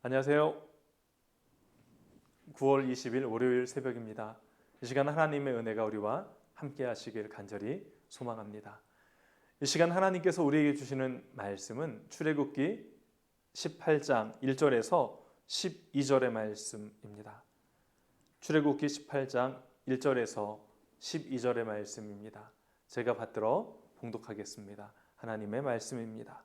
안녕하세요. 9월 20일 월요일 새벽입니다. 이 시간 하나님의 은혜가 우리와 함께 하시길 간절히 소망합니다. 이 시간 하나님께서 우리에게 주시는 말씀은 출애굽기 18장 1절에서 12절의 말씀입니다. 출애굽기 18장 1절에서 12절의 말씀입니다. 제가 받들어 봉독하겠습니다. 하나님의 말씀입니다.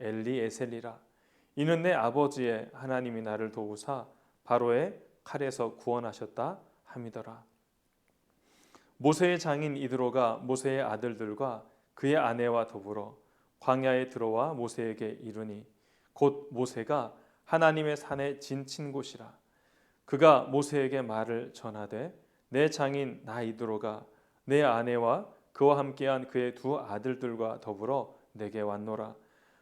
엘리 에셀이라. 이는 내 아버지의 하나님이 나를 도우사 바로의 칼에서 구원하셨다 함이더라. 모세의 장인 이드로가 모세의 아들들과 그의 아내와 더불어 광야에 들어와 모세에게 이르니 곧 모세가 하나님의 산에 진친 곳이라. 그가 모세에게 말을 전하되 내 장인 나 이드로가 내 아내와 그와 함께한 그의 두 아들들과 더불어 내게 왔노라.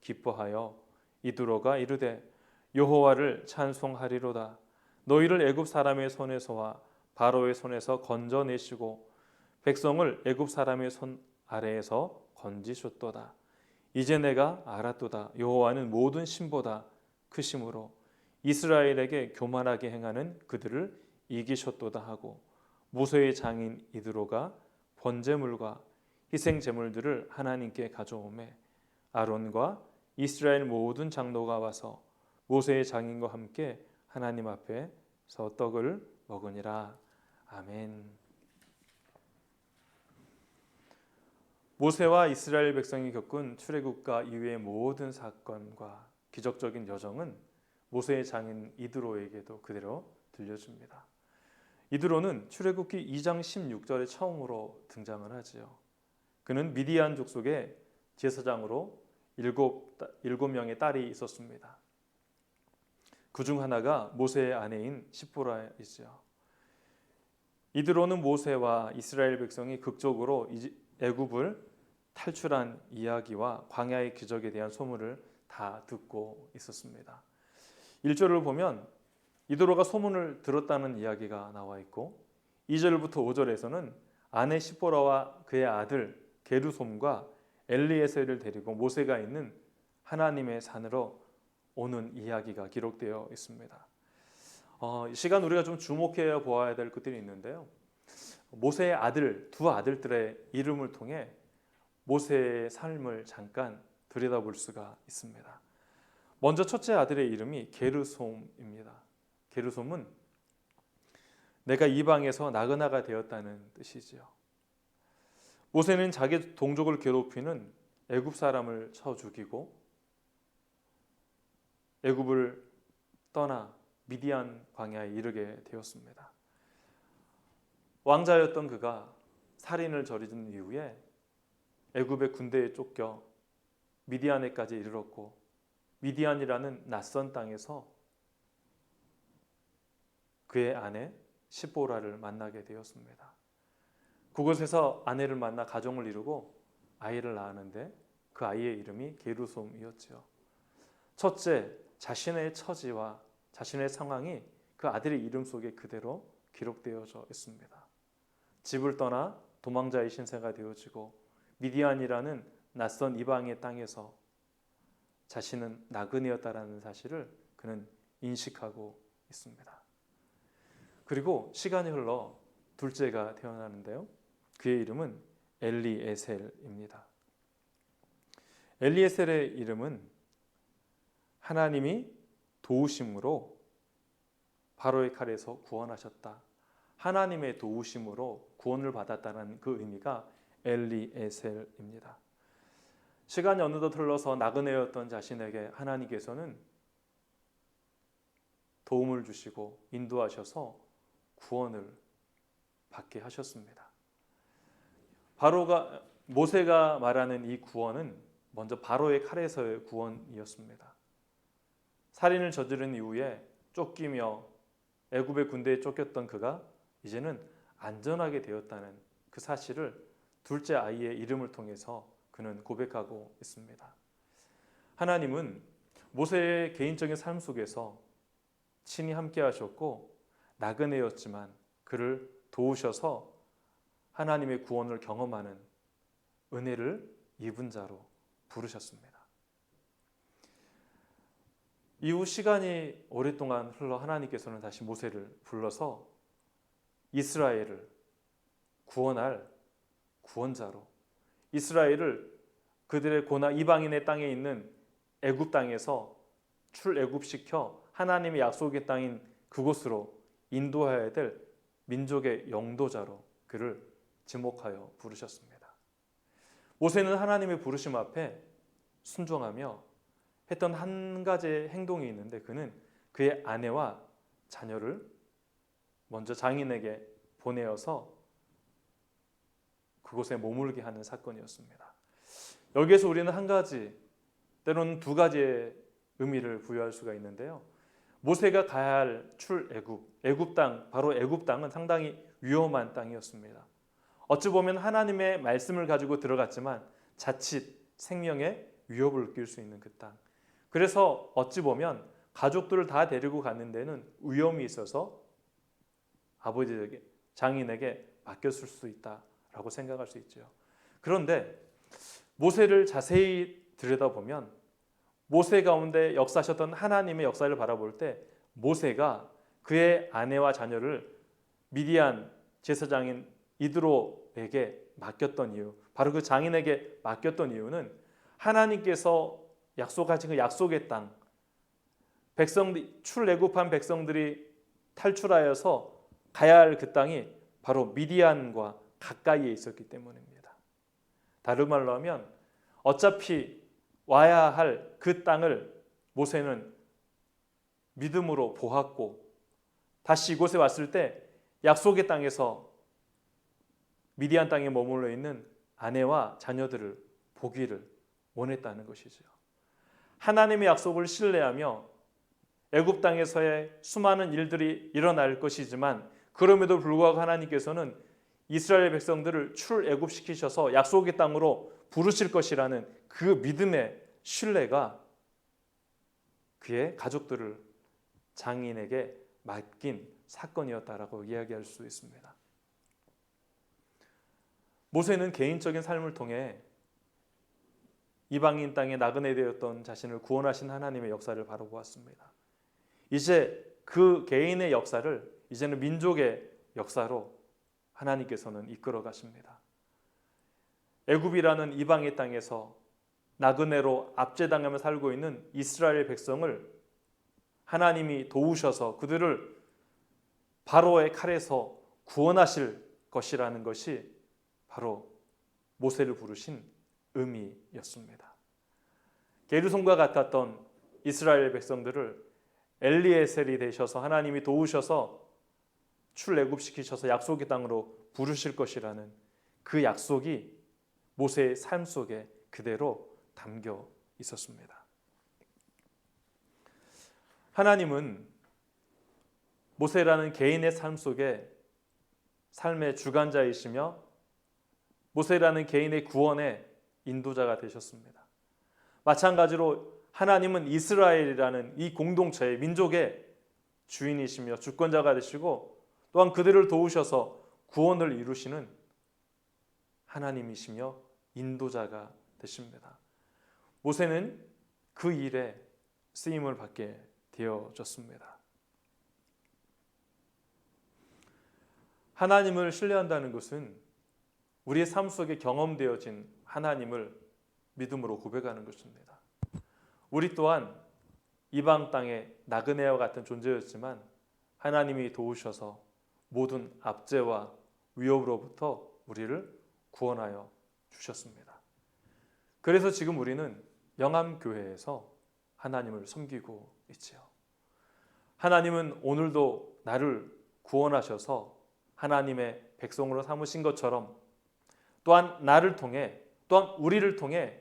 기뻐하여 이드로가 이르되 여호와를 찬송하리로다. 너희를 애굽 사람의 손에서와 바로의 손에서 건져내시고 백성을 애굽 사람의 손 아래에서 건지셨도다. 이제 내가 알았도다. 여호와는 모든 신보다 크심으로 이스라엘에게 교만하게 행하는 그들을 이기셨도다 하고 모세의 장인 이드로가 번제물과 희생 제물들을 하나님께 가져오매 아론과 이스라엘 모든 장로가 와서 모세의 장인과 함께 하나님 앞에서 떡을 먹으니라 아멘. 모세와 이스라엘 백성이 겪은 출애굽과 이후의 모든 사건과 기적적인 여정은 모세의 장인 이드로에게도 그대로 들려줍니다. 이드로는 출애굽기 2장 16절에 처음으로 등장을 하지요. 그는 미디안 족속의 제사장으로 일곱, 일곱 명의 딸이 있었습니다. 그 중 하나가 모세의 아내인 시보라이지요. 이드로는 모세와 이스라엘 백성이 극적으로 애굽을 탈출한 이야기와 광야의 기적에 대한 소문을 다 듣고 있었습니다. 1절을 보면 이드로가 소문을 들었다는 이야기가 나와 있고 2절부터 5절에서는 아내 시보라와 그의 아들 게르솜과 엘리에셀을 데리고 모세가 있는 하나님의 산으로 오는 이야기가 기록되어 있습니다. 어, 이 시간 우리가 좀 주목해 보아야 될 것들이 있는데요. 모세의 아들 두 아들들의 이름을 통해 모세의 삶을 잠깐 들여다볼 수가 있습니다. 먼저 첫째 아들의 이름이 게르솜입니다. 게르솜은 내가 이방에서 나그나가 되었다는 뜻이지요. 모세는 자기 동족을 괴롭히는 애굽 사람을 쳐 죽이고 애굽을 떠나 미디안 광야에 이르게 되었습니다. 왕자였던 그가 살인을 저지른 이후에 애굽의 군대에 쫓겨 미디안에까지 이르렀고 미디안이라는 낯선 땅에서 그의 아내 시보라를 만나게 되었습니다. 그곳에서 아내를 만나 가정을 이루고 아이를 낳았는데 그 아이의 이름이 게루솜이었지요. 첫째, 자신의 처지와 자신의 상황이 그 아들의 이름 속에 그대로 기록되어져 있습니다. 집을 떠나 도망자의 신세가 되어지고 미디안이라는 낯선 이방의 땅에서 자신은 나그네였다라는 사실을 그는 인식하고 있습니다. 그리고 시간이 흘러 둘째가 태어나는데요. 그의 이름은 엘리에셀입니다. 엘리에셀의 이름은 하나님이 도우심으로 바로의 칼에서 구원하셨다. 하나님의 도우심으로 구원을 받았다는 그 의미가 엘리에셀입니다. 시간이 어느덧 흘러서 나그네였던 자신에게 하나님께서는 도움을 주시고 인도하셔서 구원을 받게 하셨습니다. 바로가 모세가 말하는 이 구원은 먼저 바로의 칼에서의 구원이었습니다. 살인을 저지른 이후에 쫓기며 애굽의 군대에 쫓겼던 그가 이제는 안전하게 되었다는 그 사실을 둘째 아이의 이름을 통해서 그는 고백하고 있습니다. 하나님은 모세의 개인적인 삶 속에서 친히 함께 하셨고 나그네였지만 그를 도우셔서 하나님의 구원을 경험하는 은혜를 입은 자로 부르셨습니다. 이후 시간이 오랫동안 흘러 하나님께서는 다시 모세를 불러서 이스라엘을 구원할 구원자로 이스라엘을 그들의 고나 이방인의 땅에 있는 애굽 땅에서 출애굽시켜 하나님의 약속의 땅인 그곳으로 인도해야 될 민족의 영도자로 그를 지목하여 부르셨습니다. 모세는 하나님의 부르심 앞에 순종하며 했던 한 가지의 행동이 있는데 그는 그의 아내와 자녀를 먼저 장인에게 보내어서 그곳에 머물게 하는 사건이었습니다. 여기에서 우리는 한 가지, 때로는 두 가지의 의미를 부여할 수가 있는데요. 모세가 가야 할 출애굽, 애굽 땅, 바로 애굽 땅은 상당히 위험한 땅이었습니다. 어찌 보면 하나님의 말씀을 가지고 들어갔지만 자칫 생명의 위협을 느낄 수 있는 그 땅. 그래서 어찌 보면 가족들을 다 데리고 가는 데는 위험이 있어서 아버지에게 장인에게 맡겼을 수 있다라고 생각할 수 있죠. 그런데 모세를 자세히 들여다보면 모세 가운데 역사하셨던 하나님의 역사를 바라볼 때 모세가 그의 아내와 자녀를 미디안 제사장인 이드로에게 맡겼던 이유, 바로 그 장인에게 맡겼던 이유는 하나님께서 약속하신 그 약속의 땅, 백성들 출애굽한 백성들이 탈출하여서 가야 할 그 땅이 바로 미디안과 가까이에 있었기 때문입니다. 다른 말로 하면 어차피 와야 할 그 땅을 모세는 믿음으로 보았고 다시 이곳에 왔을 때 약속의 땅에서 미디안 땅에 머물러 있는 아내와 자녀들을 보기를 원했다는 것이죠. 하나님의 약속을 신뢰하며 애굽 땅에서의 수많은 일들이 일어날 것이지만 그럼에도 불구하고 하나님께서는 이스라엘 백성들을 출애굽시키셔서 약속의 땅으로 부르실 것이라는 그 믿음의 신뢰가 그의 가족들을 장인에게 맡긴 사건이었다라고 이야기할 수 있습니다. 모세는 개인적인 삶을 통해 이방인 땅에 나그네 되었던 자신을 구원하신 하나님의 역사를 바라보았습니다. 이제 그 개인의 역사를 이제는 민족의 역사로 하나님께서는 이끌어 가십니다. 애굽이라는 이방의 땅에서 나그네로 압제당하며 살고 있는 이스라엘 백성을 하나님이 도우셔서 그들을 바로의 칼에서 구원하실 것이라는 것이 바로 모세를 부르신 의미였습니다. 게르손과 같았던 이스라엘 백성들을 엘리에셀이 되셔서 하나님이 도우셔서 출애굽시키셔서 약속의 땅으로 부르실 것이라는 그 약속이 모세의 삶 속에 그대로 담겨 있었습니다. 하나님은 모세라는 개인의 삶 속에 삶의 주관자이시며 모세라는 개인의 구원의 인도자가 되셨습니다. 마찬가지로 하나님은 이스라엘이라는 이 공동체의 민족의 주인이시며 주권자가 되시고 또한 그들을 도우셔서 구원을 이루시는 하나님이시며 인도자가 되십니다. 모세는 그 일에 쓰임을 받게 되어졌습니다. 하나님을 신뢰한다는 것은 우리의 삶 속에 경험되어진 하나님을 믿음으로 고백하는 것입니다. 우리 또한 이방 땅의 나그네와 같은 존재였지만 하나님이 도우셔서 모든 압제와 위협으로부터 우리를 구원하여 주셨습니다. 그래서 지금 우리는 영암교회에서 하나님을 섬기고 있지요. 하나님은 오늘도 나를 구원하셔서 하나님의 백성으로 삼으신 것처럼 또한 나를 통해 또한 우리를 통해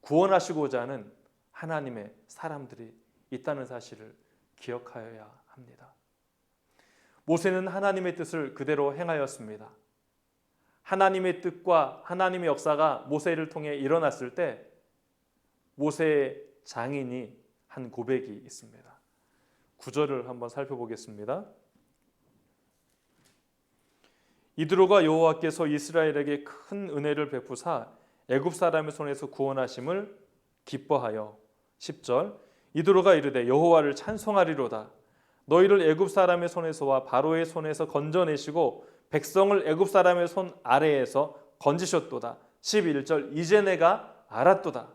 구원하시고자 하는 하나님의 사람들이 있다는 사실을 기억하여야 합니다. 모세는 하나님의 뜻을 그대로 행하였습니다. 하나님의 뜻과 하나님의 역사가 모세를 통해 일어났을 때 모세의 장인이 한 고백이 있습니다. 구절을 한번 살펴보겠습니다. 이드로가 여호와께서 이스라엘에게 큰 은혜를 베푸사 애굽 사람의 손에서 구원하심을 기뻐하여. 10절 이드로가 이르되 여호와를 찬송하리로다. 너희를 애굽 사람의 손에서와 바로의 손에서 건져내시고 백성을 애굽 사람의 손 아래에서 건지셨도다. 11절 이제 내가 알았도다.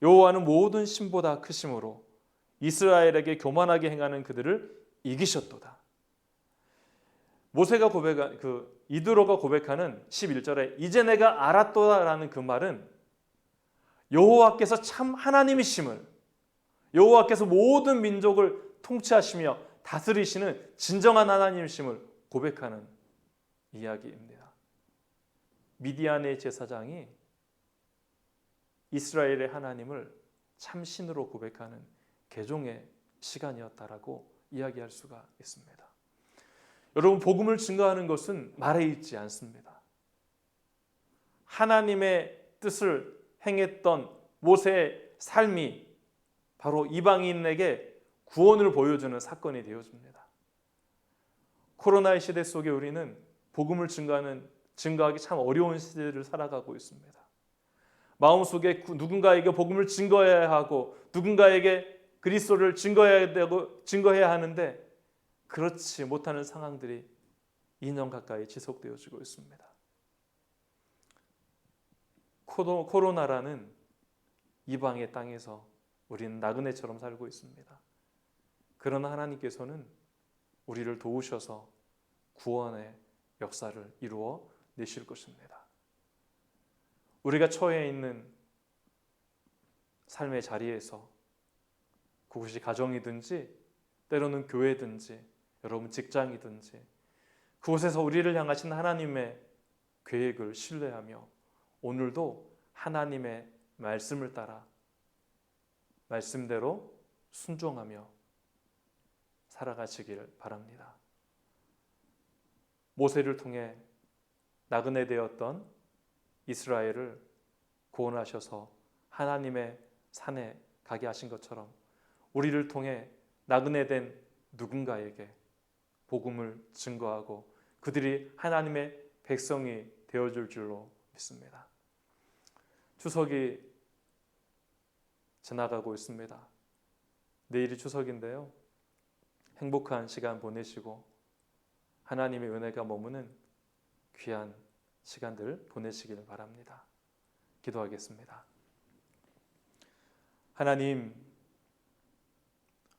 여호와는 모든 신보다 크심으로 이스라엘에게 교만하게 행하는 그들을 이기셨도다 모세가 고백한 그 이드로가 고백하는 11절에 이제 내가 알았도다라는 그 말은 여호와께서 참 하나님이심을 여호와께서 모든 민족을 통치하시며 다스리시는 진정한 하나님이심을 고백하는 이야기입니다. 미디안의 제사장이 이스라엘의 하나님을 참신으로 고백하는 개종의 시간이었다라고 이야기할 수가 있습니다. 여러분 복음을 증거하는 것은 말에 있지 않습니다. 하나님의 뜻을 행했던 모세의 삶이 바로 이방인에게 구원을 보여주는 사건이 되어집니다. 코로나의 시대 속에 우리는 복음을 증거하는 증거하기 참 어려운 시대를 살아가고 있습니다. 마음속에 누군가에게 복음을 증거해야 하고 누군가에게 그리스도를 증거해야 되고 증거해야 하는데 그렇지 못하는 상황들이 2년 가까이 지속되어지고 있습니다. 코로나라는 이방의 땅에서 우리는 나그네처럼 살고 있습니다. 그러나 하나님께서는 우리를 도우셔서 구원의 역사를 이루어 내실 것입니다. 우리가 처해 있는 삶의 자리에서 그것이 가정이든지 때로는 교회든지 여러분 직장이든지 그곳에서 우리를 향하신 하나님의 계획을 신뢰하며 오늘도 하나님의 말씀을 따라 말씀대로 순종하며 살아가시길 바랍니다. 모세를 통해 나그네 되었던 이스라엘을 구원하셔서 하나님의 산에 가게 하신 것처럼 우리를 통해 나그네 된 누군가에게 복음을 증거하고 그들이 하나님의 백성이 되어줄 줄로 믿습니다. 추석이 지나가고 있습니다. 내일이 추석인데요. 행복한 시간 보내시고 하나님의 은혜가 머무는 귀한 시간들 보내시길 바랍니다. 기도하겠습니다. 하나님,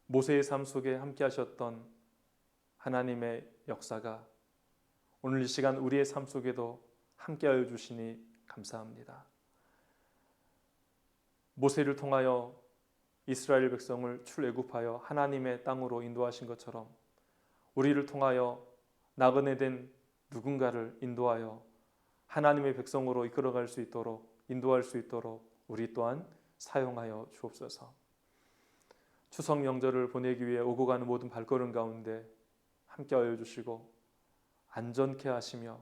모세의 삶 속에 함께 하셨던 하나님의 역사가 오늘 이 시간 우리의 삶 속에도 함께하여 주시니 감사합니다. 모세를 통하여 이스라엘 백성을 출애굽하여 하나님의 땅으로 인도하신 것처럼 우리를 통하여 나그네 된 누군가를 인도하여 하나님의 백성으로 이끌어갈 수 있도록 인도할 수 있도록 우리 또한 사용하여 주옵소서. 추석 명절을 보내기 위해 오고 가는 모든 발걸음 가운데 함께 하여 주시고 안전케 하시며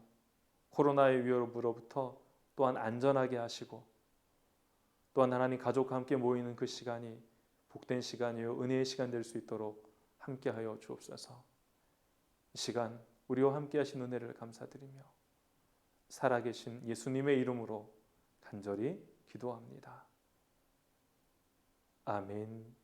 코로나의 위협으로부터 또한 안전하게 하시고 또한 하나님 가족과 함께 모이는 그 시간이 복된 시간이요 은혜의 시간 될 수 있도록 함께 하여 주옵소서. 이 시간 우리와 함께 하신 은혜를 감사드리며 살아계신 예수님의 이름으로 간절히 기도합니다. 아멘.